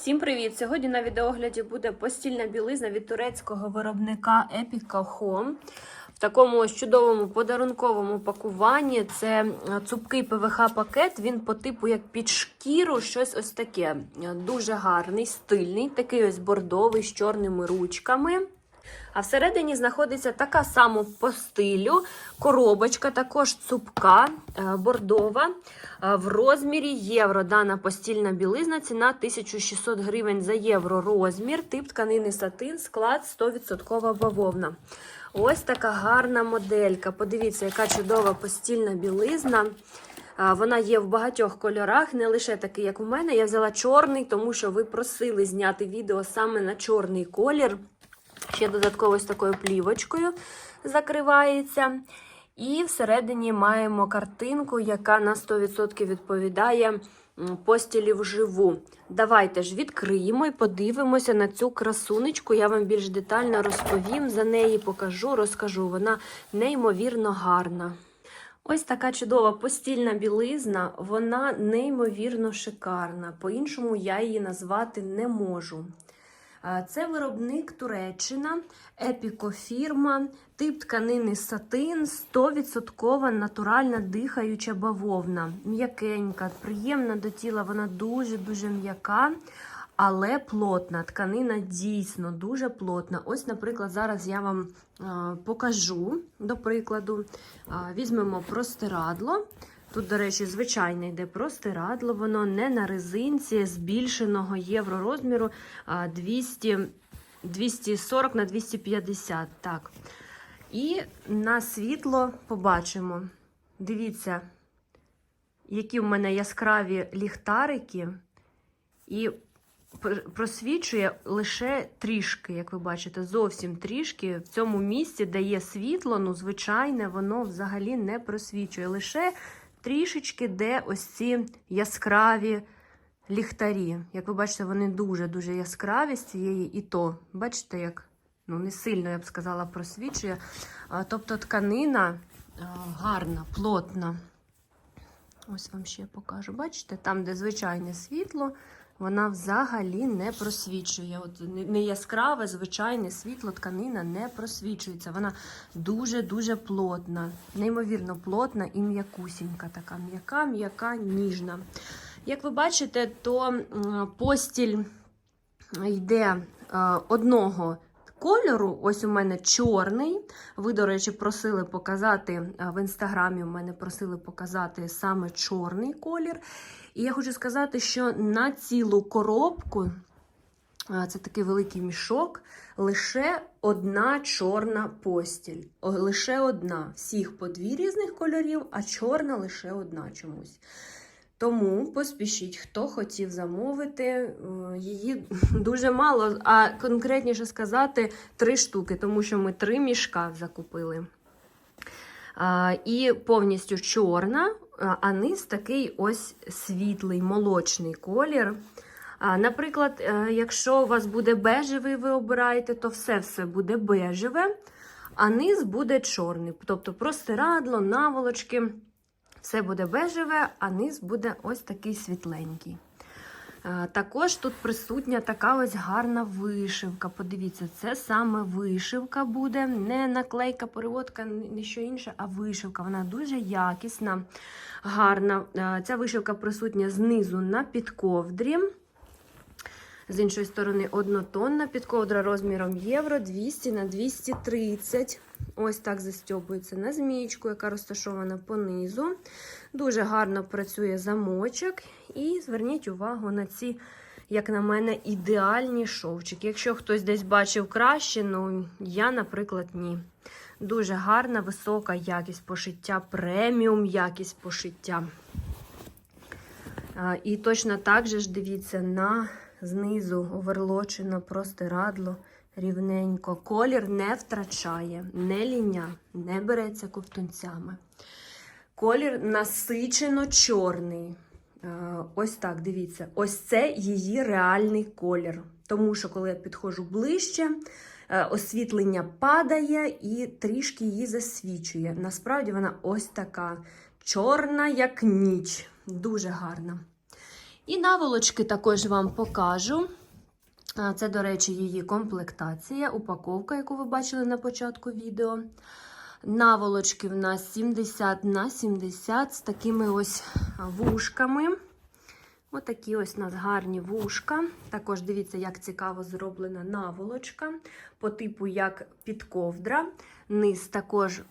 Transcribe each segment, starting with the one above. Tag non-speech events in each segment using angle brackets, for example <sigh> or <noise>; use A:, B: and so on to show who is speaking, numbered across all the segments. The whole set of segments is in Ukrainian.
A: Всім привіт! Сьогодні на відеогляді буде постільна білизна від турецького виробника Epica Home. В такому чудовому подарунковому пакуванні. Це е, цупкий ПВХ-пакет, він по типу як під шкіру, щось ось таке. Е, Дуже гарний, стильний, такий ось бордовий з чорними ручками. А всередині знаходиться така сама по стилю коробочка, також цупка, е, бордова. Е, В розмірі євро дана постільна білизна, ціна 1600 гривень за євро розмір, тип тканини сатин, склад 100% бавовна. Ось така гарна моделька. Подивіться, яка чудова постільна білизна. Вона є в багатьох кольорах, не лише такий, як у мене. Я взяла чорний, тому що ви просили зняти відео саме на чорний колір. Ще додатково з такою плівочкою закривається. І всередині маємо картинку, яка на 100% відповідає постілі вживу. Давайте ж відкриємо і подивимося на цю красунечку. Я вам більш детально розповім за неї, покажу, розкажу. Вона неймовірно гарна. Ось така чудова постільна білизна, вона неймовірно шикарна. По-іншому я її назвати не можу. Це виробник Туреччина, епікофірма, тип тканини сатин, 100% натуральна дихаюча бавовна. М'якенька, приємна до тіла, вона дуже-дуже м'яка, але плотна. Тканина дійсно дуже плотна. Ось, наприклад, зараз я вам покажу, до прикладу, візьмемо простирадло. Тут, до речі, звичайне йде простирадло, воно не на резинці збільшеного євро розміру 200, 240 на 250. Так. І на світло побачимо. Дивіться, які в мене яскраві ліхтарики, і просвічує лише трішки, як ви бачите, зовсім трішки. В цьому місці, де є світло, ну, звичайне, воно взагалі не просвічує. Лише трішечки, де ось ці яскраві ліхтарі. Як ви бачите, вони дуже-дуже яскраві з цієї і то. Бачите, як ну, не сильно, я б сказала, просвічує. Тобто тканина гарна, плотна. Ось вам ще покажу. Бачите, там, де звичайне світло, вона взагалі не просвічує. От не- яскраве, звичайне світло, тканина не просвічується. Вона дуже-дуже плотна, неймовірно плотна і м'якусінька така. М'яка, м'яка, ніжна. Як ви бачите, то постіль йде е, одного кольору. Ось у мене чорний. Ви, до речі, просили показати е, в інстаграмі. У мене просили показати саме чорний колір. І я хочу сказати, що на цілу коробку, це такий великий мішок, лише одна чорна постіль. Лише одна. Всіх по дві різних кольорів, а чорна лише одна чомусь. Тому поспішіть, хто хотів замовити, е, її <laughs> дуже мало, а конкретніше сказати, три штуки, тому що ми три мішка закупили. І повністю чорна, а- низ такий ось світлий, молочний колір. Наприклад, е, якщо у вас буде бежевий, ви обираєте, то все-все буде бежеве, а низ буде чорний. Тобто простирадло, наволочки. Все буде бежеве, а низ буде ось такий світленький. Також тут присутня така ось гарна вишивка. Подивіться, це саме вишивка буде, не наклейка, переводка, не що інше, а вишивка. Вона дуже якісна, гарна. Ця вишивка присутня знизу на підковдрі. З іншої сторони, однотонна підковдра розміром євро 200 на 230. Ось так застьобується на змієчку, яка розташована понизу. Дуже гарно працює замочок. І зверніть увагу на ці, як на мене, ідеальні шовчики. Якщо хтось десь бачив краще, ну я, наприклад, ні. Дуже гарна, висока якість пошиття, преміум якість пошиття. І точно так же ж дивіться на знизу оверлочено простирадло рівненько. Колір не втрачає, не ліня, не береться ковтунцями. Колір насичено чорний. Е, Ось так, дивіться. Ось це її реальний колір. Тому що, коли я підходжу ближче, е, освітлення падає і трішки її засвічує. Насправді вона ось така чорна, як ніч. Дуже гарна. І наволочки також вам покажу. Це, до речі, її комплектація, упаковка, яку ви бачили на початку відео. Наволочки в нас 70 на 70 з такими ось вушками. Отакі ось у нас гарні вушка. Також дивіться, як цікаво зроблена наволочка по типу як підковдра. Низ також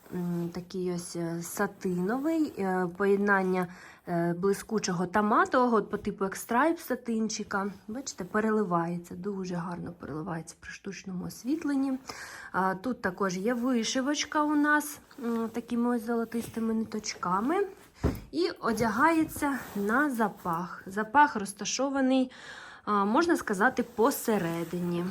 A: такий ось е, сатиновий, е, поєднання е, блискучого та матового, по типу як страйп сатинчика. Бачите, переливається, дуже гарно переливається при штучному освітленні. Тут також є вишивочка у нас такими ось золотистими ниточками. І одягається на запах. Запах розташований, можна сказати, посередині.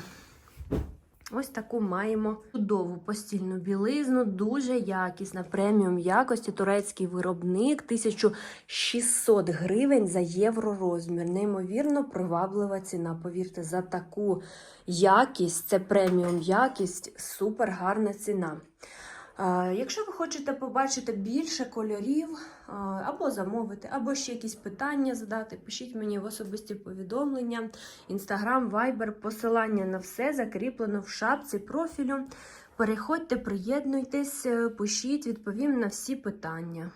A: Ось таку маємо чудову постільну білизну, дуже якісна, преміум якості, турецький виробник, 1600 гривень за євро розмір. Неймовірно приваблива ціна. Повірте, за таку якість, це преміум якість, супер гарна ціна. Якщо ви хочете побачити більше кольорів, або замовити, або ще якісь питання задати, пишіть мені в особисті повідомлення, інстаграм, вайбер, посилання на все закріплено в шапці профілю. Переходьте, приєднуйтесь, е, пишіть, відповім на всі питання.